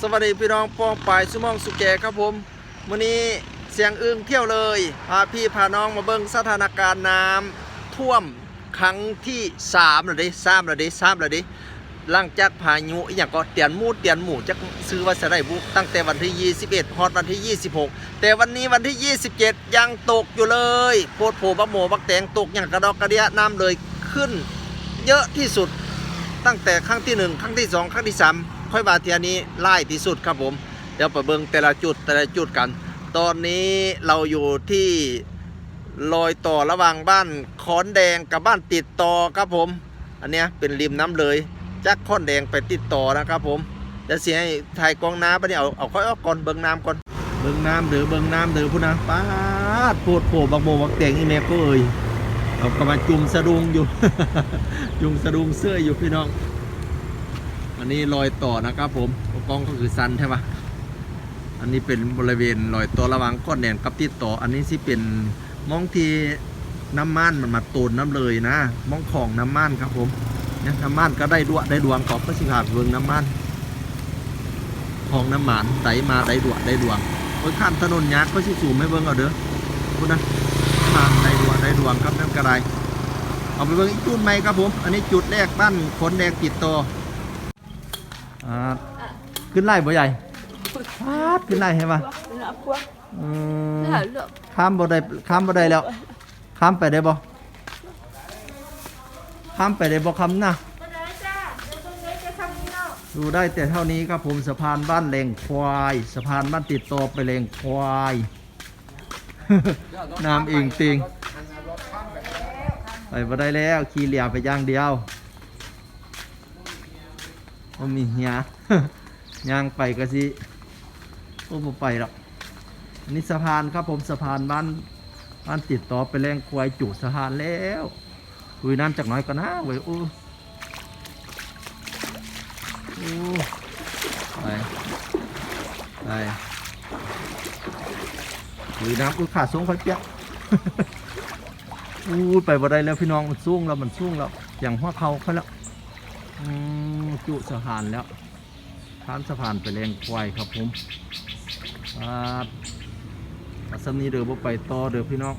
สวัสดีพี่น้องป้องปายสุมองสุแกครับผมวันนี้เสียงอึ้งเที่ยวเลยพาพี่พาน้องมาเบิ่งสถานการณ์น้ำท่วมครั้งที่3แล้วเดิสามแล้วเดิสามแล้วเดิหลังจากพายุอย่างก็เตียนมูดเตียนหมูจักซื้อว่าจะได้บุตั้งแต่วันที่ 21ฮอดวันที่ 26 แต่วันนี้วันที่ 27 ยังตกอยู่เลยโพดโผบักโมบักแตงตกอย่างกระดอกกระเดียน้ำเลยขึ้น เยอะที่สุดตั้งแต่ครั้งที่หนึ่งครั้งที่สองครั้งที่สาม ค่อยมาเทียนี้ไล่ที่สุดครับผม เดี๋ยวไปเบิ่งแต่ละจุดแต่ละจุดกัน ตอนนี้เราอยู่ที่รอยต่อระหว่างบ้านขอนแดงกับบ้านติดต่อครับผม อันเนี้ยเป็นริมน้ำเลยจากขอนแดงไปติดต่อนะครับผมเดี๋ยวเสียให้ถ่ายกองน้ำไปเนี่ยเอาเอาค่อยเออกก่อนเบิ่งน้ำก่อนเบิ่งน้ำเดือเบิ่งน้ำเดือพูดนะป้าดโพดโผบักโมบักแตงอีเมก็เอ่ยเอากำลังจุ่มสะดุงอยู่ จุ่มสะดุงเสื้ออยู่พี่น้อง นนี้รอยต่อนะครับผมกล้องก็คือซันใช่ปะอันนี้เป็นบริเวณรอยต่อระหว่างก้อนแดนกับติดต่อ อันนี้สิเป็นมองที่น้ำมันมันมาตูนน้ำเลยนะมองของน้ำมันครับผมเนี่ยน้ำมันก็ได้ดวได้ดวงกอบก็สิขาดเบืองน้ำมันของน้ำมันไดมาได้ดวได้ดวงโอ้ยข้ามถนนยักษ์ก็สิสูงไม่เบิ่งเอาเด้อพูดนะมาได้ดวได้ดวงครับน้ำกระไรเอาไปเบิ่งอีกจุดใหม่ครับผม อันนี้จุดแรกบ้านขนแดงติดต่อ อ่าขึ้นไล่บ่ใหญ่พาดขึ้นไล่ใช่ปะ Nó quá, อืมข้ามบ่ได้ข้ามบ่ได้แล้ว ข้ามไปได้บ่ข้ามไปได้บ่คำนะดูได้แต่เท่านี้ครับผมสะพานบ้านแหลงควายสะพานบ้านติดต่อไปแหลงควายน้ำเองติงไปบ่ได้แล้วขี่เหลี่ยไปอย่างเดียว บ่มีเหีย ย่างไปก็สิโอ้บ่ไปหรอกอันนี่สะพานครับผมสะพานบ้านบ้านติดต่อไปแรงควายจุสะพานแล้วคุยน้ำจากน้อยก็นะเว้ยโอ้โอ้ไปไปคุยน้ำอุ้ยขาดสูงค่อยเปียกอู้ไปบ่ได้แล้วพี่น้องมันสูงแล้วมันสูงแล้วอย่างหัวเขาเขาแล้วอืม จุสะพานแล้วข้ามสะพานไปแรงควายครับผมครับอาสนี้เดือบไปต่อเดือพี่น้อง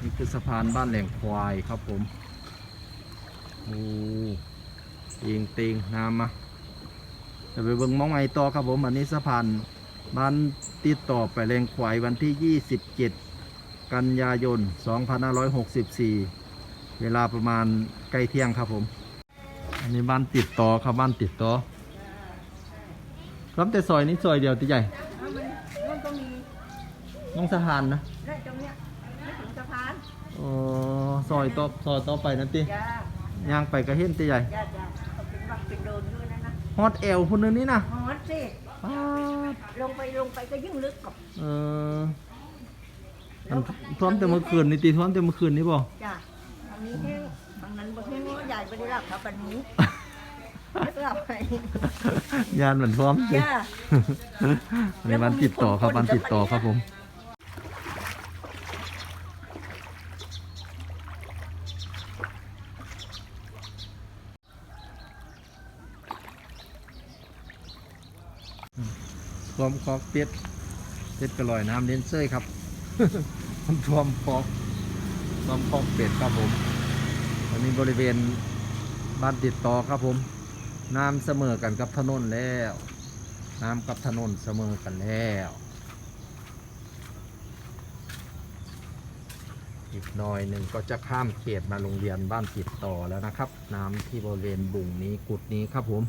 นี่คือสะพานบ้านแหล่งควายครับผมโอ้เตีงเตีงน้ำมาเดี๋ยวไปเบิ่งมองไงต่อครับผม อันนี้สะพานบ้านติดต่อไปแหล่งควายวันที่ 27 กันยายน 2564 เวลาประมาณใกล้เที่ยงครับผม อันนี้บ้านติดต่อครับบ้านติดต่อรับแต่ซอยนี้ซอยเดียวตีใหญ่มันก็มีน้องสะพานนะได้ตรงเนี้ยไม่ถึงสะพานอ๋อซอยต่อซอยต่อไปนั่นติจ้าย่างไปก็เห็นตีใหญ่จ้าจ้าเขาเป็นบักเป็นโดนด้วยนะนะฮอตเอลพุ่นนึงนี่นะฮอตสิ ป๊าดลงไปลงไปก็ยิ่งลึกกับเออ มันท่วมแต่เมื่อคืนนี่ตีท่วมแต่เมื่อคืนนี่บ่จ้าอันนี้แห้งบางนั้นบางทีนี่ใหญ่ไปได้รับเขาปันนี้ไม่รับไปยานเหมือนท่วมสิจ้าในบ้านติดต่อครับบ้านติดต่อครับผมความคอกเป็ดเป็ดกระลอยน้ำเน้นเซ้ยครับ มันท่วมคอกควมคอกเป็ดครับผมอันนี้บริเวณบ้านติดต่อครับผม น้ำเสมอกันกับถนนแล้ว น้ำกับถนนเสมอกันแล้วอีกหน่อยหนึ่งก็จะข้ามเขตมาโรงเรียนบ้านติดต่อแล้วนะครับ น้ำที่บริเวณบุ่งนี้กุดนี้ครับผม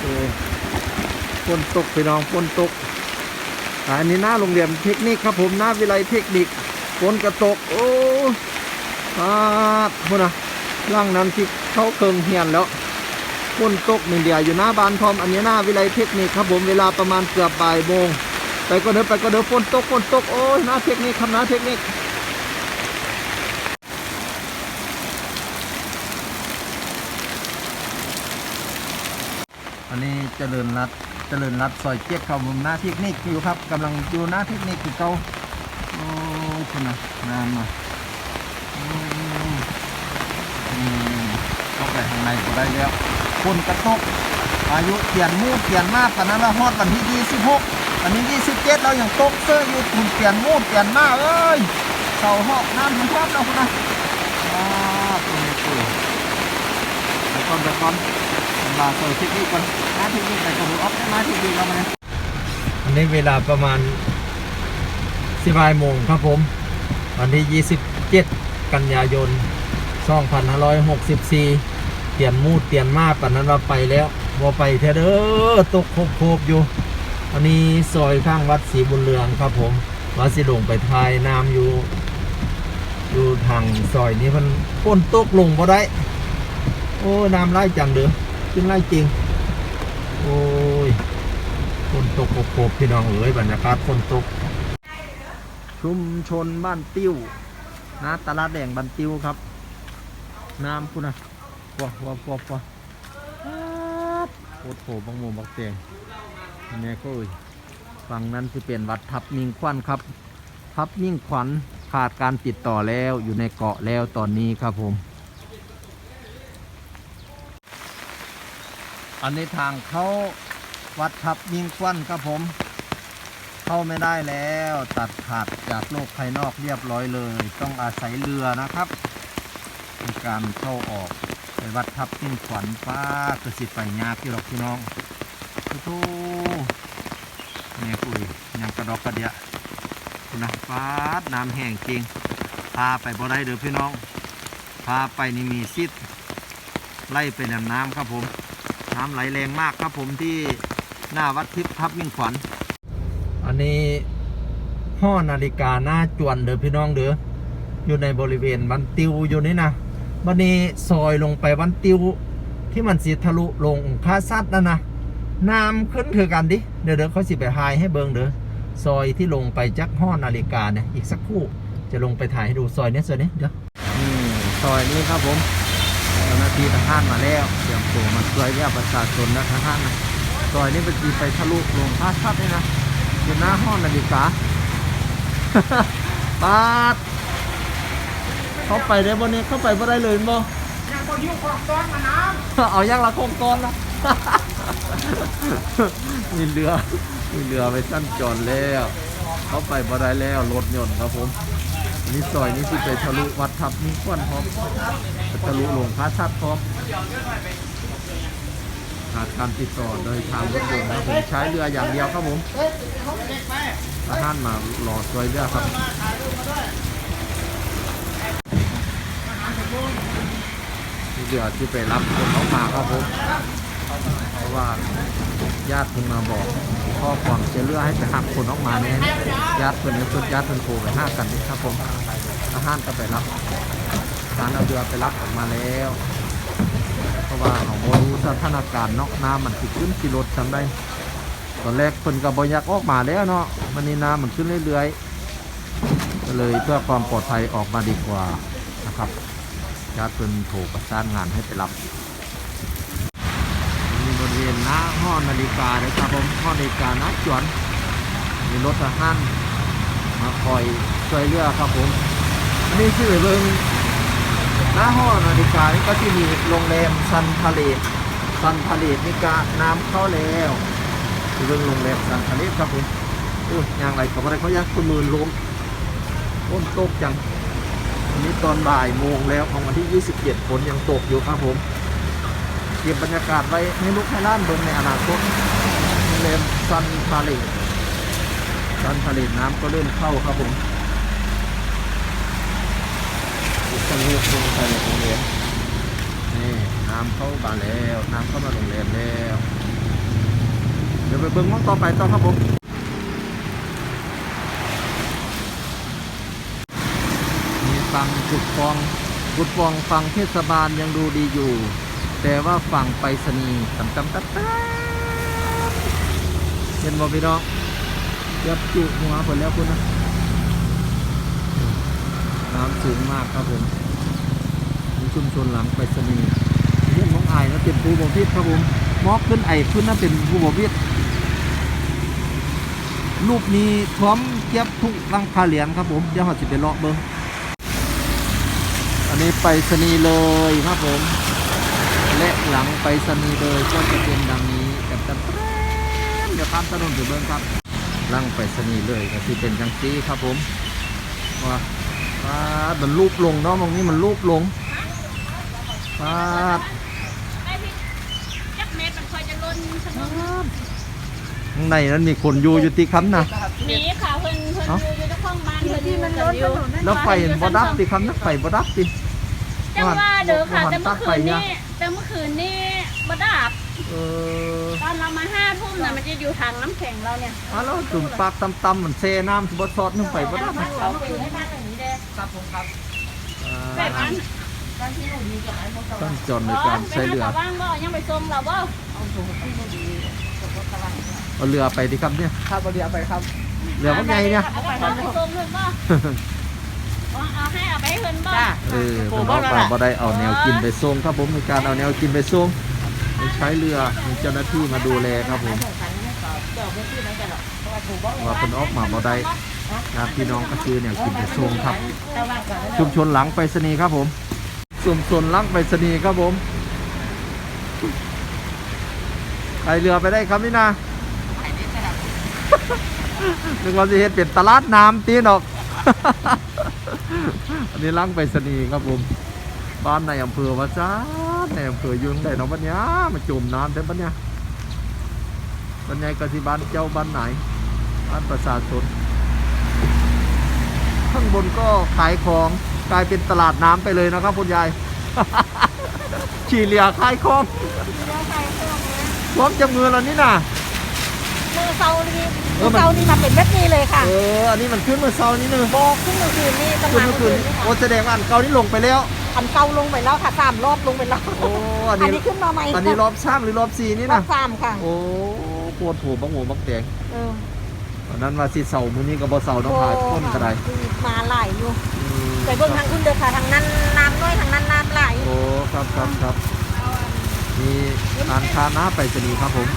โอ้ฝนตกไปน้องฝนตก อันนี้หน้าโรงเรียนเทคนิคครับผมหน้าวิไลเทคนิคฝนกระตก โอ้อาพุ่นนะร่างนั้นที่เขาเคิงเฮียนแล้วฝนตกหนึ่งเดียวอยู่หน้าบ้านพร้อมอันนี้หน้าวิไลเทคนิคครับผมเวลาประมาณเกือบบ่ายโมงไปก็เดินไปก็เดินฝนตกฝนตกโอ้ยหน้าเทคนิคครับหน้าเทคนิคอันนี้เจริญรัต จริญรัตน์ซอยเจ็ดครับผมหน้าเทคนิคอยู่ครับกำลังอยู่หน้าเทคนิคคือเก่าโอ้คุณนะนานมาอืมอืมในก็ได้แล้วคนกระตกอายุเปลี่ยนมูดเปลี่ยนมาตอนนั้นเราฮอดวันที่ 26 วันนี้ 27 เรายังตกเสื้ออยู่คุณเปลี่ยนมูดเปลี่ยนมาเอ้ยเสาหอกน้ำถึงพร้อมแล้วคุณนะอ่าตัวนี้ตัวเดี๋ยวก่อนเดี๋ยวก่อน มาเสิร์ฟเทคนิคก่อนมาเทคนิคไหนก็มืออฟได้มาทคนิคแล้วมาเนี่ยอันนี้เวลาประมาณ11โมงครับผม วันที่ 27 กันยายน 2564เปลี่ยนมูดเปลี่ยนมาปันนั้นเราไปแล้วว่าไปเถอะเดอตกโคบอยู่ อันนี้ซอยข้างวัดศรีบุญเรืองครับผม วัดสิลงไปทายน้ำอยู่ อยู่ทางซอยนี้มันฝนตกลงบ่ได้ โอ้ น้ำไล่จังเด้อ ขึ้นไล่จริง โอ้ยฝนตกโคบพี่น้องเอ๋ยบรรยากาศฝนตก ชุมชนบ้านติ้วนะตลาดแดงบ้านติ้วครับ น้ำพุ่นนะว้าวว้าวว้าวว้าวโคตรโหบังโมบักเตียงนี่ก็เอ่ยฝั่งนั้นที่เป็นวัดทับมิ่งควันครับ ทับมิ่งขวัญขาดการติดต่อแล้วอยู่ในเกาะแล้วตอนนี้ครับผม อันนี้ทางเขาวัดทับมิ่งควันครับผม เข้าไม่ได้แล้วตัดขาดจากโลกภายนอกเรียบร้อยเลย ต้องอาศัยเรือนะครับในการเข้าออกไปวัดทับทิ้งขวัญฟ้ากระสิไปยากที่หรอกพี่น้องทูเนี่ยคุยยังกระดอกกระเดียคุณนะฟ้าน้ำแห้งจริงพาไปบ่ได้เด้อพี่น้องพาไปนี่มีซิดไล่ไปนำน้ำครับผม น้ำไหลแรงมากครับผมที่หน้าวัดทิพย์ทับมิ่งขวัญ อันนี้ห้อนาฬิกาหน้าจวนเด้อพี่น้องเด้ออยู่ในบริเวณบันติวอยู่นี่นะบันนี้ซอยลงไปบันติวที่มันสีทะลุลงคาซัดนั่นนะน้ำขึ้นคือกันดิเดี๋ยวเดี๋ยวเขาสิไปหายให้เบิงเด้อซอยที่ลงไปจักห้อนาฬิกาเนี่ยอีกสักครู่จะลงไปถ่ายให้ดูซอยนี้ซอยนี้เดี๋ยวซอยนี้ครับผมเจ้าหน้าที่ทหารมาแล้วเตรียม ตัวมาช่วยเหลือประชาชนนะทหารนะซอยนี้เป็นทีไปทะลุลงคาซัดเลยนะอยู่หน้าห้องนาฬิกาปาดเข้าไปได้บ่เนี่ยเข้าไปบ่ได้เลยบ่ยังคนยิ้วของต้อนมาน้เอายังละคงก้อนละมีเรือมีเรือไปสั้นจอดแล้ว เข้าไปบ่ได้แล้วรถยนต์ครับผมนี่ซอยนี้ที่ไปทะลุวัดทับนี่ควันพร้อมไปทะลุลงพระชัดพร้อม ขาการติดต่อโดยทางรถยนต์ครับผมใช้เรืออย่างเดียวครับผมทหารมารอช่วยเรือครับเรือที่ไปรับคนเขามาครับผมเพราะว่าญาติเพิ่งมาบอกพ่อก่อนจะเลือกให้ไปหักคนออกมาเนี่ยญาติเพิ่นเนี่ยเพิ่นญาติเพิ่นโทรไปห้ากันนี่ครับผมทหารก็ไปรับการเอาเรือไปรับออกมาแล้ว เพราะว่าของโมรู้สถานการณ์เนาะน้ำมันขึ้นกิโลทำได้ตอนแรกเพิ่นกับบอยักออกมาแล้วเนาะมันนี่น้ำมันขึ้นเรื่อยๆก็เลยเพื่อความปลอดภัยออกมาดีกว่านะครับญาติเพิ่นโทรประสานงานให้ไปรับมีบริเวณหน้าห้อนาฬิกาเลยครับผมห้อนาฬิกาน้าจวนมีรถทหารมาคอยช่วยเหลือครับผมอันนี้ชื่อเบิง หน้าห้อนาฬิกานี่ก็ที่มีโรงแรมซันพาเลตซันพาเลตนี่ก็น้ำเข้าแล้วที่เบิงโรงแรมซันพาเลตครับผมโอ้ยยางไรกับอะไรเขายักคนมือล้มต้นตกจังอันนี้ตอนบ่ายโมงแล้วของวันที่ 27ฝนยังตกอยู่ครับผมเก็บบรรยากาศไว้ให้ลูกให้ล้านเบิ่งในอนาคตโรงแรมซันพาเลตซันพาเลตน้ำก็เริ่มเข้าครับผม จะเลือกลงไปในโรงแรมนี่น้ำเข้ามาแล้วน้ำเข้ามาโรงแรมแล้ว เดี๋ยวไปเบิ่งห้องต่อไปต่อครับผมมีฟังกุดฟองกุดฟองฟังเทศบาลยังดูดีอยู่ แต่ว่าฝั่งไปรษณีย์ตำตำตัดตัดเห็นบ่พี่น้องยับจุหัวผลแล้วคุณนะ น้ำสูงมากครับผมมีชุมชนหลังไปรษณีย์เรื่องของไอ้ายนะเป็นภูบพิษครับผมมอกขึ้นไอ้ขึ้นนั่นเป็นภูบพิษรูปนี้พร้อมเก็บทุกรังคาเหรียญครับผมเดี๋ยวเราจะไปเลาะเบิ้งอันนี้ไปรษณีย์เลยครับผม และหลังไปสนีย์เลยก็จะเป็นดังนี้กับตันแป๊บเดี๋ยวข้ามถนนไปเบิ้งครับลังไปสนีย์เลยก็ที่เป็นจังซี่ครับผมว่า ว้าดมันรูปลงเนาะมองนี้มันรูปลงว้าดไอ้พี่จักเม็ดมันคอยจะล้นถนนข้างในนั้นมีคนอยู่อยู่ที่คำนะหนีค่ะเพิ่นเพิ่นเอ้าอยู่อยู่เจ้าของบ้านเพิ่นที่มันกัล้นนอถยู่นนนั่นแล้วไฟบ่ดับติคำนักไฟบ่ดับติจังว่าเด้อค่ะว่าแต่เมื่อคืนนี้ตัดไฟยแต่เมื่อคืนนี้บ่ดับเออตอนเรามาห้าทุ่มน่ะมันจะอยู่ทางน้ำแข็งเราเนี่ยอ้าวแล้วตุ่มปากตำๆมันเซน้ำสิบ่ซอดนึงไฟบ่ดับ นะเขาไปอยู่ให้บ้านอย่างนี้เด้อ่าแบบนั้นต้องจนในการใช้เรือไปหาชาวบ้านบ่ยังไปส่งเราบ่เอาเรือไปดิครับเนี่ยครับวันเดียวไปครับเรือว่าไงเนี่ยเอาไปเอาไปส่งเพิ่นบ่เอาเอาให้เอาไปให้เพิ่นบ่จ้าเออผมเอาปลาบ่ได้เอาแนวกินไปส่งครับผมมีการเอาแนวกินไปส่งใช้เรือมีเจ้าหน้าที่มาดูแลครับผมว่าเป็นออกมาบ่ได้ นะพี่น้องก็คือแนวกินไปส่งครับ ชุมชนหลังไปรษณีย์ครับผมชุมชนหลังไปรษณีย์ครับผมไปเรือไปได้ครับนี่นะนึกว่าจะเห็นเป็นตลาดน้ำตีนออก อันนี้ลังไปรษณีย์ครับผม บ้านในอำเภอวาจ้าในอำเภอยุงได้เน้องบ้านเนี้ยมาจมน้ำแต่บ้านเนี้ยบ้านใหญ่กสิบ้านเจ้าบ้านไหน บ้านประชาชน ข้างบนก็ขายของกลายเป็นตลาดน้ำไปเลยนะครับคุณยาย ขี่เรือขายของพร้อมจะมือแล้วนี่นะมือเซานี่เอมืออมัน เซานี่มาเป็นแบบนี้เลยค่ะเออ อันนี้มันขึ้นเมื่อเช้านี้เนอะบอกขึ้นเมื่อคืนนี้ประขึ้นมาณเมื่อคืคืนนนี้นี้โอ้แสดงว่าอันเก่านี่ลงไปแล้ว อันเก่าลงไปแล้วค่ะสามรอบลงไปแล้วโอ้ อันอันนี้นี้ขึ้นมาใหม่อันนี้รอบสามหรือรอบสี่นี่รอนะบสามค่ะโอ้ปวดหัวบังหัวบังแตงเออ ตอนนั้นว่าสิเสามื้อนี้ก็บ่เสาน้องพายต้นกระไดมาหลายอยู่อืมไปเบิ่งทางคุณเด้อค่ะทางนั้นน้ำน้อยทางนั้นน้ำไหลายโอ้ครับครับครับมีร้านค้าหน้าไปรษณีย์ครับผม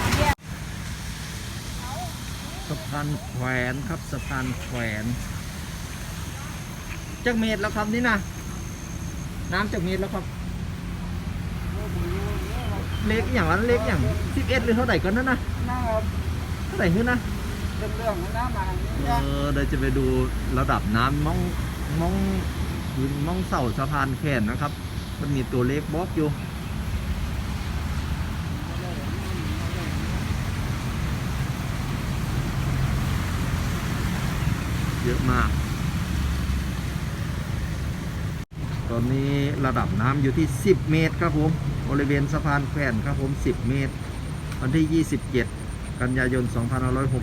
สะพานแขวนครับสะพานแขวนจักเมตรแล้วครับนี่นะน้ำจักเมตรแล้วครับ เล็กอย่างนั้นเล็กอย่างสิบเอ็ดหรือเท่าไหร่กันนั่นนะนะครับเท่าไหร่ขึ้นนะ เป็นเรื่องของน้ำมาอย่างนี้เอนะอเดี๋ยวจะไปดูระดับน้ำมองมองมองเสาสะพานแขนนะครับ มันมีตัวเลขบล็อกอยู่ เยอะมาก ตอนนี้ระดับน้ำอยู่ที่ 10 เมตรครับผม บริเวณสะพานแขวนครับผม 10 เมตร วันที่ 27 กันยายน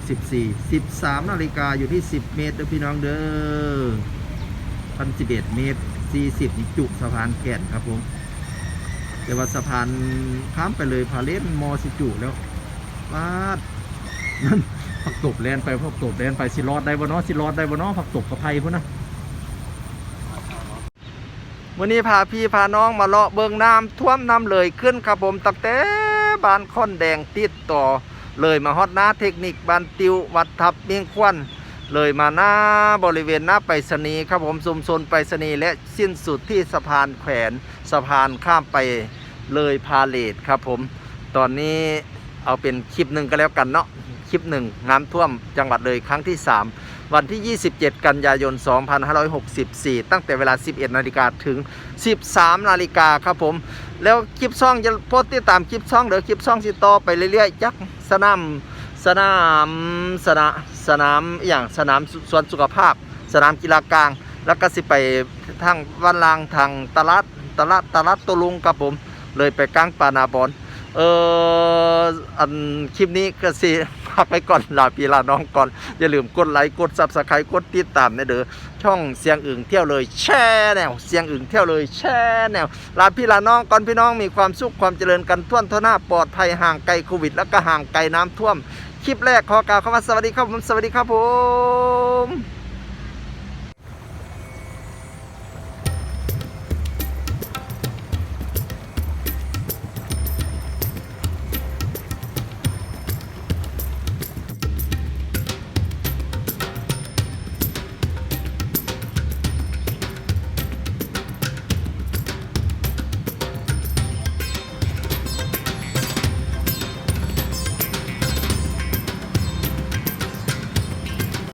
2564 13 นาฬิกาอยู่ที่ 10 เมตรเด้อพี่น้องเด้อพันสิบเอ็ดเมตร 40นี่จุสะพานแขวนครับผมแต่ว่าสะพานข้ามไปเลยพาเลนมอสิจุแล้ววาดนั่นผักตบแลนไปผักตบแลนไปสิรอดได้บ่เนาะสิรอดได้บ่เนาะผักตบกับไผ่พุ่นนะวันนี้พาพี่พาน้องมาเลาะเบิงน้ำท่วมน้ำเลยขึ้นครับผมตั้งแต่บ้านค่อนแดงติดต่อ เลยมาฮอดหน้าเทคนิคบันติววัดทับเมียงควันเลยมาหน้าบริเวณหน้าไปรษณีย์ครับผมชุมชนไปรษณีย์และสิ้นสุดที่สะพานแขวนสะพานข้ามไปเลยพาเลทครับผม ตอนนี้เอาเป็นคลิปหนึ่งก็แล้วกันเนาะคลิปหนึ่งน้ำท่วมจังหวัดเลยครั้งที่ 3 วันที่ 27 กันยายน 2564 ตั้งแต่เวลา 11 นาฬิกาถึง 13 นาฬิกาครับผม แล้วคลิปซ่องจะโพสต์ติดตามคลิปซ่องเดี๋ยวคลิปซ่องสิต่อไปเรื่อยๆจักสนามสนามสนามสนามอย่างสนามสวนสุขภาพ สนามกีฬากลาง แล้วก็สิไปทางวันลางทางตลาดตลาดตลาดตะลุงครับผม เลยไปกลางปานาบอน เอออันคลิปนี้ก็สิพักไปก่อนลาพี่ลาน้องก่อน อย่าลืมกดไลค์กดซับสไครต์กดติดตามนะเด้อช่องเสียงอึ่งเที่ยวเลยแช่แนวเสียงอึ่งเที่ยวเลยแช่แนวลาพี่ลาน้องก่อนพี่น้องมีความสุขความเจริญกันทั่วทั่วหน้าปลอดภัยห่างไกลโควิด แล้วก็ห่างไกลน้ำท่วม คลิปแรกขอกล่าวคำว่าสวัสดีครับผมสวัสดีครับผม